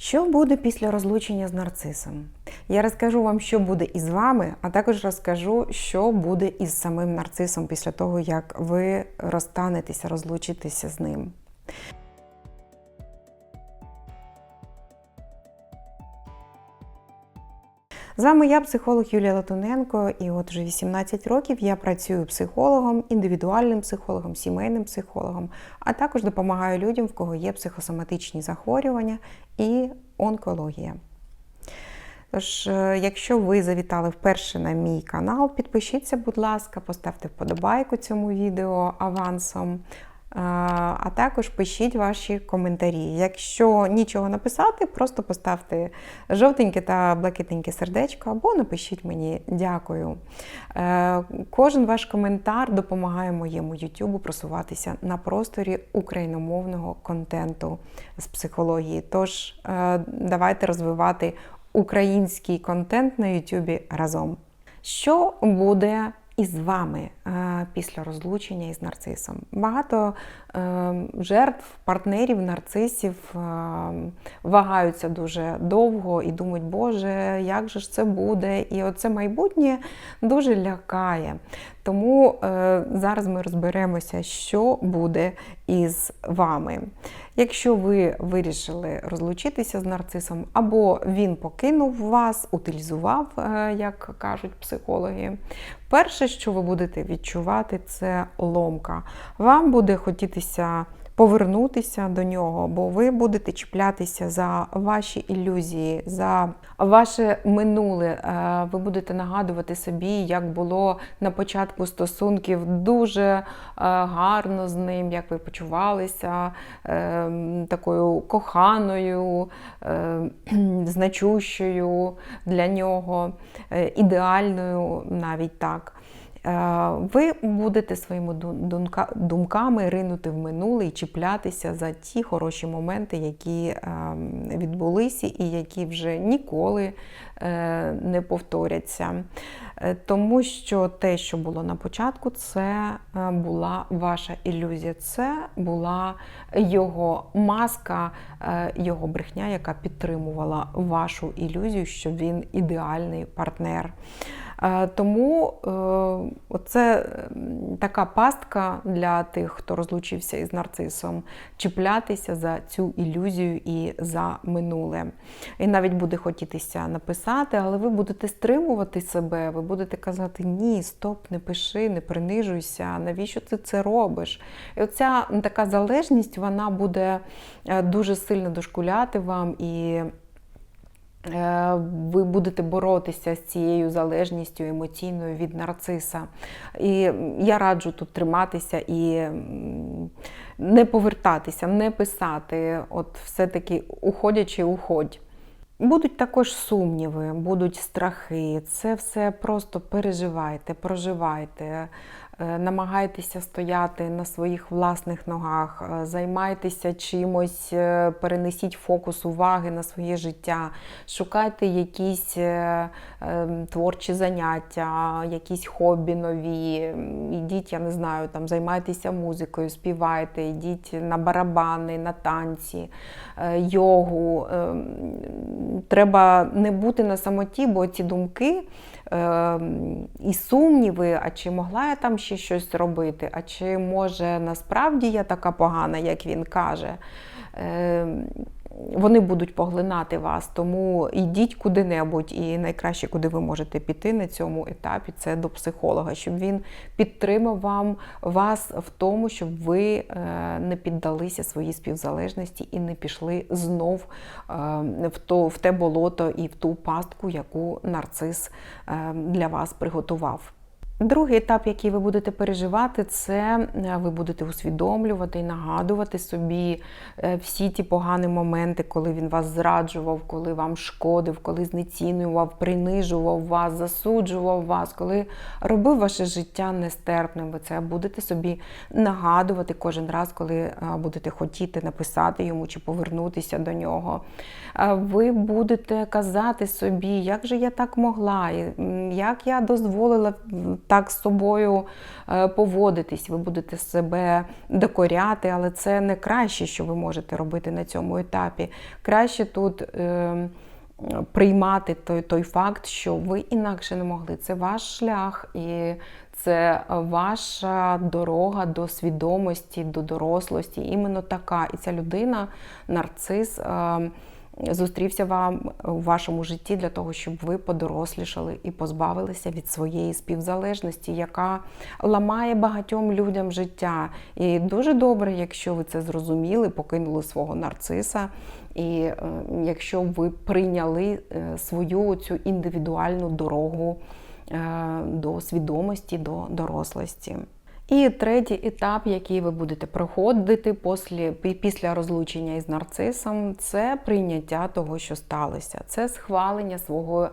Що буде після розлучення з нарцисом? Я розкажу вам, що буде із вами, а також розкажу, що буде із самим нарцисом після того, як ви розстанетеся, розлучитеся з ним. З вами я, психолог Юлія Латуненко, і от вже 18 років я працюю психологом, індивідуальним психологом, сімейним психологом, а також допомагаю людям, в кого є психосоматичні захворювання і онкологія. Тож, е, якщо ви завітали вперше на мій канал, підпишіться, будь ласка, поставте вподобайку цьому відео авансом. А також пишіть ваші коментарі. Якщо нічого написати, просто поставте жовтеньке та блакитненьке сердечко або напишіть мені дякую. Е, Кожен ваш коментар допомагає моєму YouTube просуватися на просторі україномовного контенту з психології. Тож е, давайте розвивати український контент на YouTube разом. Що буде із вами після розлучення із нарцисом? Багато е, жертв, партнерів, нарцисів е, вагаються дуже довго і думають, Боже, як же ж це буде? І оце майбутнє дуже лякає. Тому е, зараз ми розберемося, що буде із вами. Якщо ви вирішили розлучитися з нарцисом, або він покинув вас, утилізував, е, як кажуть психологи, перше, що ви будете відчувати, це ломка. Вам буде хотітися повернутися до нього, бо ви будете чіплятися за ваші ілюзії, за ваше минуле. Е, Ви будете нагадувати собі, як було на початку стосунків дуже е, гарно з ним, як ви почувалися е, такою коханою, значущою для нього, ідеальною навіть так. Ви будете своїми думками ринути в минуле і чіплятися за ті хороші моменти, які відбулися і які вже ніколи е, не повторяться. Е, Тому що те, що було на початку, це е, була ваша ілюзія, це була його маска, його брехня, яка підтримувала вашу ілюзію, що він ідеальний партнер. Е, Тому е, це така пастка для тих, хто розлучився із нарцисом, чіплятися за цю ілюзію і за минуле. І навіть буде хотітися написати, але ви будете стримувати себе, ви будете казати ні, стоп, не пиши, не принижуйся, навіщо ти це робиш? І оця така залежність вона буде е, дуже сильно дошкуляти вам і. Е, ви будете боротися з цією залежністю емоційною від нарциса. І я раджу тут триматися і не повертатися, не писати, от все-таки уходячи, уходь. Будуть також сумніви, будуть страхи. Це все просто переживайте, проживайте, намагайтеся стояти на своїх власних ногах, е, займайтеся чимось, е, перенесіть фокус уваги на своє життя, шукайте якісь е, е, творчі заняття, якісь хобі нові. Ідіть, я не знаю, там займайтеся музикою, співайте, йдіть на барабани, на танці, е, йогу. Е, Треба не бути на самоті, бо ці думки е, і сумніви, а чи могла я там ще щось робити, а чи може насправді я така погана, як він каже. Вони будуть поглинати вас, тому йдіть куди-небудь, і найкраще, куди ви можете піти на цьому етапі, це до психолога, щоб він підтримав вам вас в тому, щоб ви е, не піддалися своїй співзалежності і не пішли знов е, в, то, в те болото і в ту пастку, яку нарцис е, для вас приготував. Другий етап, який ви будете переживати, це е, ви будете усвідомлювати і нагадувати собі е, всі ті погані моменти, коли він вас зраджував, коли вам шкодив, коли знецінював, принижував вас, засуджував вас, коли робив ваше життя нестерпним. Ви це будете собі нагадувати кожен раз, коли е, будете хотіти написати йому чи повернутися до нього. Ви будете казати собі, як же я так могла, як я дозволила так з собою е, поводитись, ви будете себе докоряти, але це не краще, що ви можете робити на цьому етапі. Краще тут. Е, Приймати той той факт, що ви інакше не могли. Це ваш шлях, і це ваша дорога до свідомості, до дорослості. Іменно така. І ця людина, нарцис, е, зустрівся вам у вашому житті для того, щоб ви подорослішали і позбавилися від своєї співзалежності, яка ламає багатьом людям життя. І дуже добре, якщо ви це зрозуміли, покинули свого нарциса. І е, якщо ви прийняли е, свою цю індивідуальну дорогу е, до свідомості, до дорослості. І третій етап, який ви будете проходити після, після розлучення із нарцисом, це прийняття того, що сталося. Це схвалення свого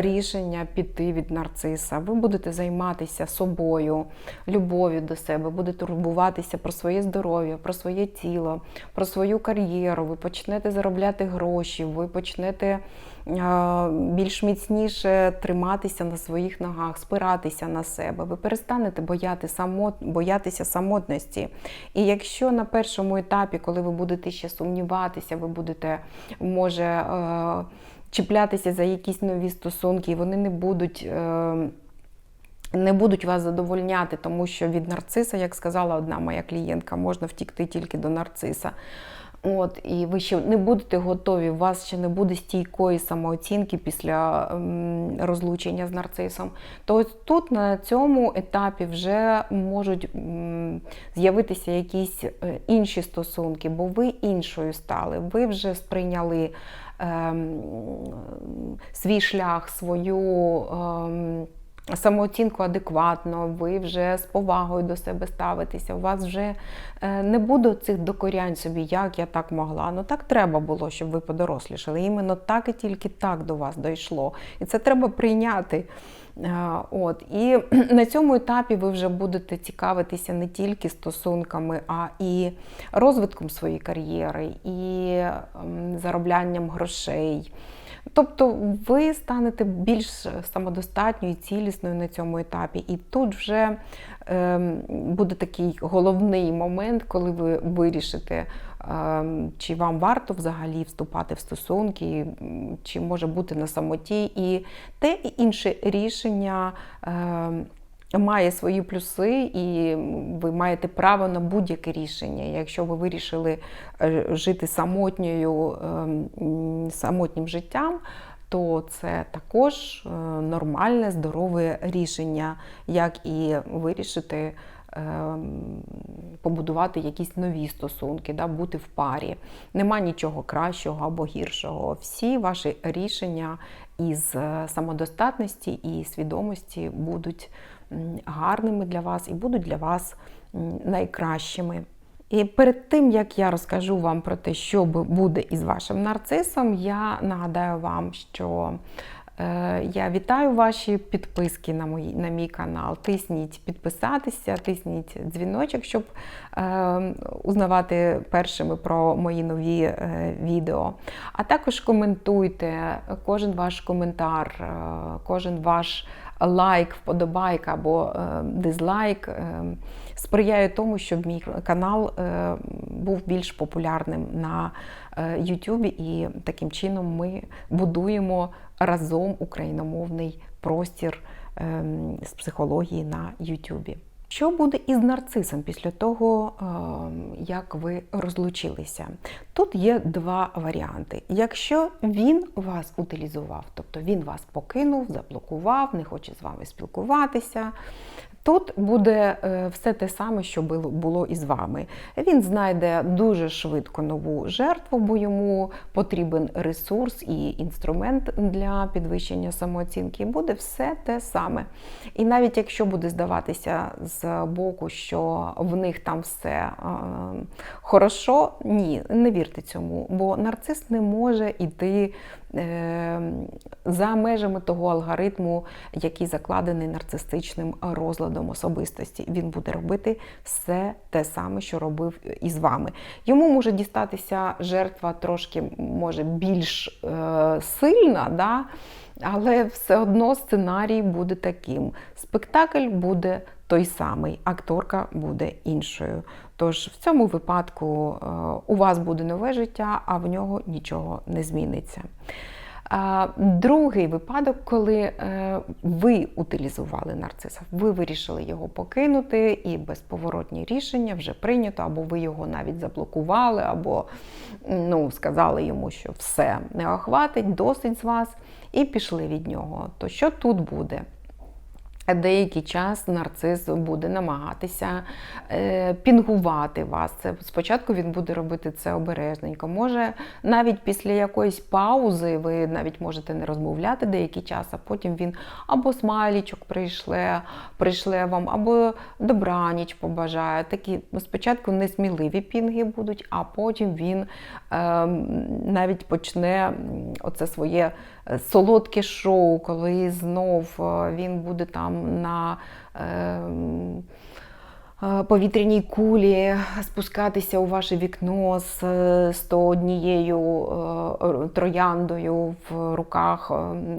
рішення піти від нарциса. Ви будете займатися собою, любов'ю до себе, будете турбуватися про своє здоров'я, про своє тіло, про свою кар'єру. Ви почнете заробляти гроші, ви почнете більш міцніше триматися на своїх ногах, спиратися на себе. Ви перестанете бояти самот... боятися самотності. І якщо на першому етапі, коли ви будете ще сумніватися, ви будете може е, чіплятися за якісь нові стосунки, і вони не будуть. Е, не будуть вас задовольняти, тому що від нарциса, як сказала одна моя клієнтка, можна втікти тільки до нарциса. От, І ви ще не будете готові, у вас ще не буде стійкої самооцінки після ем, розлучення з нарцисом. То тут на цьому етапі вже можуть з'явитися якісь е, інші стосунки, бо ви іншою стали, ви вже сприйняли свій шлях, свою. Ем, самооцінку адекватно, ви вже з повагою до себе ставитеся. У вас вже е, не буде цих докорянь собі, як я так могла. Ну так треба було, щоб ви подорослішали. Іменно так і тільки так до вас дійшло. І це треба прийняти. Е, от. І на цьому етапі ви вже будете цікавитися не тільки стосунками, а і розвитком своєї кар'єри, і зароблянням грошей. Тобто ви станете більш самодостатньою і цілісною на цьому етапі. І тут вже е, буде такий головний момент, коли ви вирішите, е, чи вам варто взагалі вступати в стосунки, чи може бути на самоті. І те і інше рішення. Має свої плюси, і ви маєте право на будь-яке рішення. Якщо ви вирішили е, жити самотньою, ем, самотнім життям, то це також е, нормальне, здорове рішення, як і вирішити. Ем, побудувати якісь нові стосунки, да, бути в парі. Нема нічого кращого або гіршого. Всі ваші рішення із е, самодостатності і свідомості будуть гарними для вас і будуть для вас найкращими. І перед тим, як я розкажу вам про те, що буде із вашим нарцисом, я нагадаю вам, що е, я вітаю ваші підписки на мої, на мій канал. Тисніть підписатися, тисніть дзвіночок, щоб е, узнавати першими про мої нові е, відео. А також коментуйте кожен ваш коментар, е, кожен ваш лайк, вподобайка або е, дизлайк е, сприяє тому, щоб мій канал е, був більш популярним на Ютубі, і таким чином ми будуємо разом україномовний простір з психології на Ютубі. Що буде із нарцисом після того, як ви розлучилися? Тут є два варіанти. Якщо він вас утилізував, тобто він вас покинув, заблокував, не хоче з вами спілкуватися, Тут буде е, все те саме, що було і з вами. Він знайде дуже швидко нову жертву, бо йому потрібен ресурс і інструмент для підвищення самооцінки. Буде все те саме. І навіть якщо буде здаватися з боку, що в них там все е, хорошо, ні, не вірте цьому, бо нарцис не може йти за межами того алгоритму, який закладений нарцистичним розладом особистості. Він буде робити все те саме, що робив із вами. Йому може дістатися жертва трошки може більш е, сильна. да? Але все одно сценарій буде таким. Спектакль буде той самий, акторка буде іншою. Тож в цьому випадку е, у вас буде нове життя, а в нього нічого не зміниться. Другий випадок, коли е, ви утилізували нарциса, ви вирішили його покинути, і безповоротні рішення вже прийнято, або ви його навіть заблокували, або ну, сказали йому, що все не охватить, досить з вас, і пішли від нього. То що тут буде? Деякий час нарцис буде намагатися е, пінгувати вас. Спочатку він буде робити це обережненько. Може, навіть після якоїсь паузи ви навіть можете не розмовляти деякий час, а потім він або смайлічок прийшле, прийшле вам, або добраніч побажає. Такі спочатку несміливі пінги будуть, а потім він е, навіть почне оце своє солодке шоу, коли знов е, він буде там на е, повітряній кулі спускатися у ваше вікно з 101 е, трояндою в руках,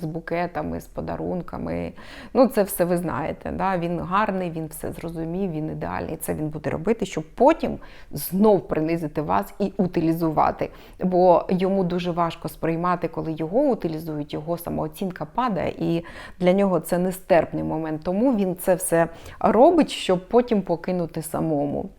з букетами, з подарунками. Ну, це все ви знаєте. Да? Він гарний, він все зрозумів, він ідеальний. Це він буде робити, щоб потім знов принизити вас і утилізувати. Бо йому дуже важко сприймати, коли його утилізують, його самооцінка падає, і для нього це нестерпний момент. Тому він це все робить, щоб потім покинути самому.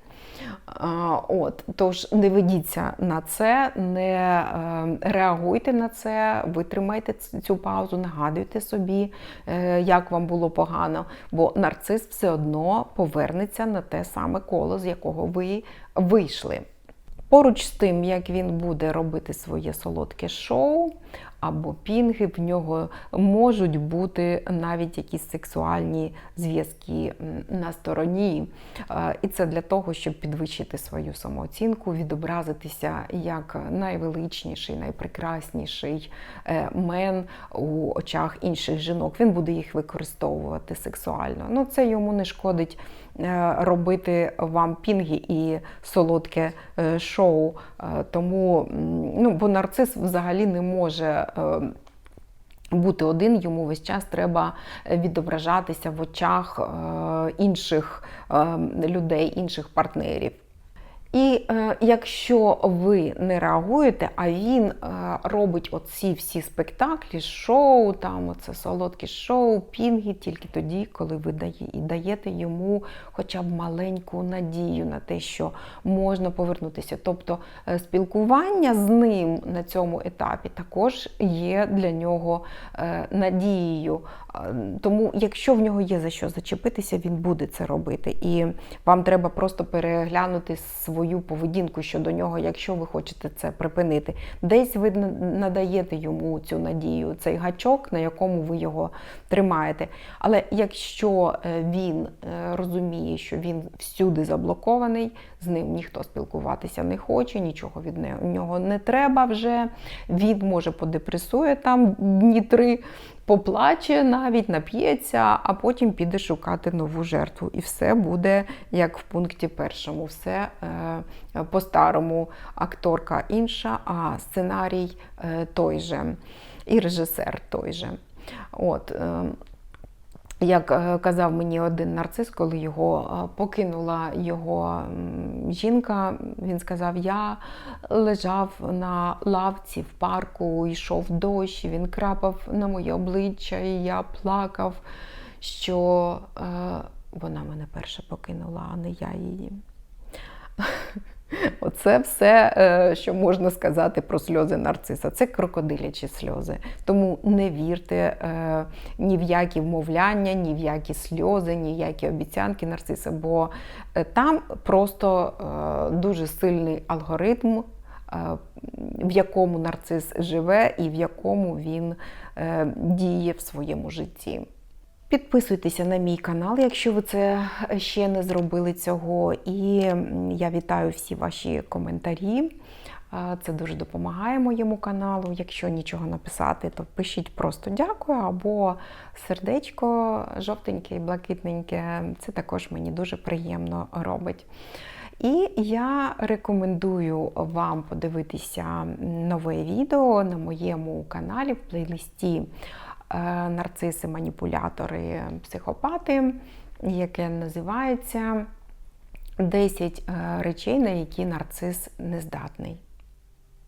От, Тож не ведіться на це, не е, реагуйте на це, витримайте цю паузу, нагадуйте собі, е, як вам було погано, бо нарцис все одно повернеться на те саме коло, з якого ви вийшли. Поруч з тим, як він буде робити своє солодке шоу або пінги, в нього можуть бути навіть якісь сексуальні зв'язки на стороні. І це для того, щоб підвищити свою самооцінку, відобразитися як найвеличніший, найпрекрасніший е, мен у очах інших жінок. Він буде їх використовувати сексуально. Ну, Це йому не шкодить е, робити вам пінги і солодке е, шоу. Тому, ну, бо нарцис взагалі не може. Е, бути один, йому весь час треба відображатися в очах е, інших е, людей, інших партнерів. І е, якщо ви не реагуєте, а він е, робить оці всі спектаклі, шоу, там оце солодкі шоу, пінги, тільки тоді, коли ви даєте йому хоча б маленьку надію на те, що можна повернутися. Тобто е, спілкування з ним на цьому етапі також є для нього е, надією. Тому, якщо в нього є за що зачепитися, він буде це робити. І вам треба просто переглянути свою поведінку щодо нього, якщо ви хочете це припинити. Десь ви надаєте йому цю надію, цей гачок, на якому ви його тримаєте. Але якщо е, він е, розуміє, що він всюди заблокований, з ним ніхто спілкуватися не хоче, нічого від нього не треба вже, він може подепресує там дні три поплаче, навіть нап'ється, а потім піде шукати нову жертву. І все буде як в пункті першому. Все е, по-старому акторка інша, а сценарій е, той же, і режисер той же. От, е, як е, казав мені один нарцис, коли його е, покинула його жінка, він сказав: Я лежав на лавці в парку, йшов дощ, він крапав на моє обличчя, і я плакав, що е, вона мене перша покинула, а не я її. Оце все, е, що можна сказати про сльози нарциса. Це крокодилячі сльози. Тому не вірте е, ні в які вмовляння, ні в які сльози, ні в які обіцянки нарциса, бо е, там просто дуже сильний алгоритм. В якому нарцис живе і в якому він діє в своєму житті. Підписуйтеся на мій канал, якщо ви це ще не зробили цього. І я вітаю всі ваші коментарі. Це дуже допомагає моєму каналу. Якщо нічого написати, то пишіть просто дякую або сердечко жовтеньке і блакитненьке. Це також мені дуже приємно робить. І я рекомендую вам подивитися нове відео на моєму каналі в плейлисті нарциси, маніпулятори, психопати, яке називається 10 речей, на які нарцис не здатний.